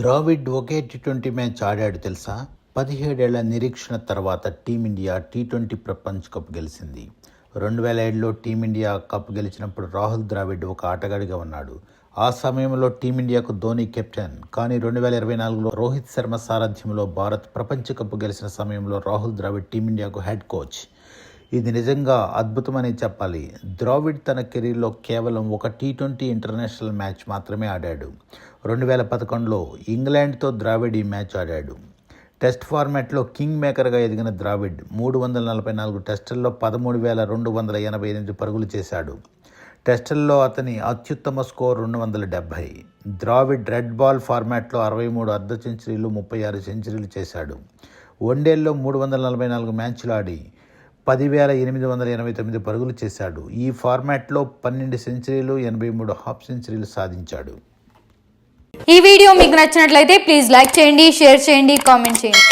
ద్రావిడ్ ఒకే T twenty match ఆడాడు తెలుసా? పదిహేడేళ్ళ నిరీక్షణ తర్వాత టీమిండియా టీ ట్వంటీ ప్రపంచ కప్ గెలిచింది. రెండు వేల ఏడులో టీమిండియా కప్ గెలిచినప్పుడు రాహుల్ ద్రావిడ్ ఒక ఆటగాడిగా ఉన్నాడు. ఆ సమయంలో టీమిండియాకు ధోని కెప్టెన్. కానీ రెండు వేల ఇరవై నాలుగులో రోహిత్ శర్మ సారథ్యంలో భారత్ ప్రపంచ కప్ గెలిచిన సమయంలో రాహుల్ ద్రావిడ్ టీమిండియాకు హెడ్ కోచ్. ఇది నిజంగా అద్భుతమని చెప్పాలి. ద్రావిడ్ తన కెరీర్లో కేవలం ఒక టీ ట్వంటీ ఇంటర్నేషనల్ మ్యాచ్ మాత్రమే ఆడాడు. రెండు వేల పదకొండులో ఇంగ్లాండ్తో ద్రావిడ్ ఈ మ్యాచ్ ఆడాడు. టెస్ట్ ఫార్మాట్లో కింగ్ మేకర్గా ఎదిగిన ద్రావిడ్ మూడు వందల నలభై నాలుగు టెస్టుల్లో పదమూడు వేల రెండు వందల ఎనభై ఎనిమిది పరుగులు చేశాడు. టెస్టుల్లో అతని అత్యుత్తమ స్కోర్ రెండు వందల డెబ్భై. ద్రావిడ్ రెడ్ బాల్ ఫార్మాట్లో అరవై మూడు అర్ధ సెంచరీలు ముప్పై ఆరు సెంచరీలు చేశాడు. వన్డేల్లో మూడు వందల నలభై నాలుగు మ్యాచ్లు ఆడి పదివేల ఎనిమిది వందల ఎనభై తొమ్మిది పరుగులు చేశాడు. ఈ ఫార్మాట్లో పన్నెండు సెంచరీలు ఎనభై మూడు హాఫ్ సెంచరీలు సాధించాడు. ఈ వీడియో మీకు నచ్చినట్లయితే ప్లీజ్ లైక్ చేయండి షేర్ చేయండి కామెంట్ చేయండి.